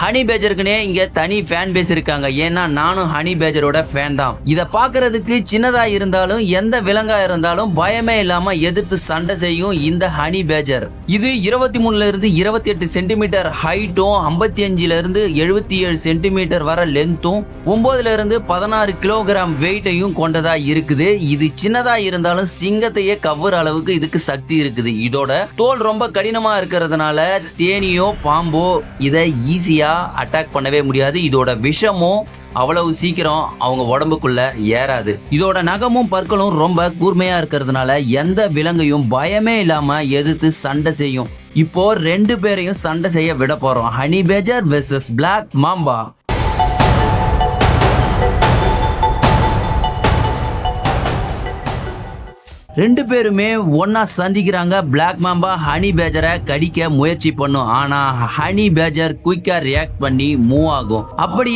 Honey பேஜருக்குனே இங்க தனி fan base இருக்காங்க. ஏன்னா நானும் ஹனி பேஜரோட ஃபேன் தான். இத பாக்குறதுக்கு சின்னதா இருந்தாலும் எந்த விலங்கா இருந்தாலும் பயமே இல்லாம எதிர்த்து சண்டை செய்யும் இந்த ஹனி பேஜர். இது இருபத்தி மூணுல இருந்து இருபத்தி எட்டு சென்டிமீட்டர் ஹைட்டும் ஐம்பத்தி அஞ்சுல இருந்து எழுபத்தி ஏழு சென்டிமீட்டர் வர லென்த்தும் ஒன்பதுல இருந்து பதினாறு கிலோகிராம் வெயிட்டையும் கொண்டதா இருக்குது. இது சின்னதா இருந்தாலும் சிங்கத்தையே கவ்வுற அளவுக்கு இதுக்கு சக்தி இருக்குது. இதோட தோல் ரொம்ப கடினமா இருக்கிறதுனால தேனியோ பாம்போ இதை ஈஸியா அட்டாக் பண்ணவே முடியாது. இதோட விஷமும் அவ்வளவு சீக்கிரம் அவங்க உடம்புக்குள்ள ஏறாது. இதோட நகமும் பற்களும் ரொம்ப கூர்மையா இருக்கிறதுனால எந்த விலங்கையும் பயமே இல்லாம எதிர்த்து சண்டை செய்யும். இப்போ ரெண்டு பேரையும் சண்டை செய்ய விட போறோம். Honey badger versus black mamba ரெண்டு பேருமே ஒன்னா சந்திக்கிறாங்க. பிளாக் மாம்பா ஹனி பேஜரை கடிக்க முயற்சி பண்ணும். ஆனா ஹனி பேஜர் குயிக்கா ரியாக்ட் பண்ணி மூவ் ஆகும். அப்படியே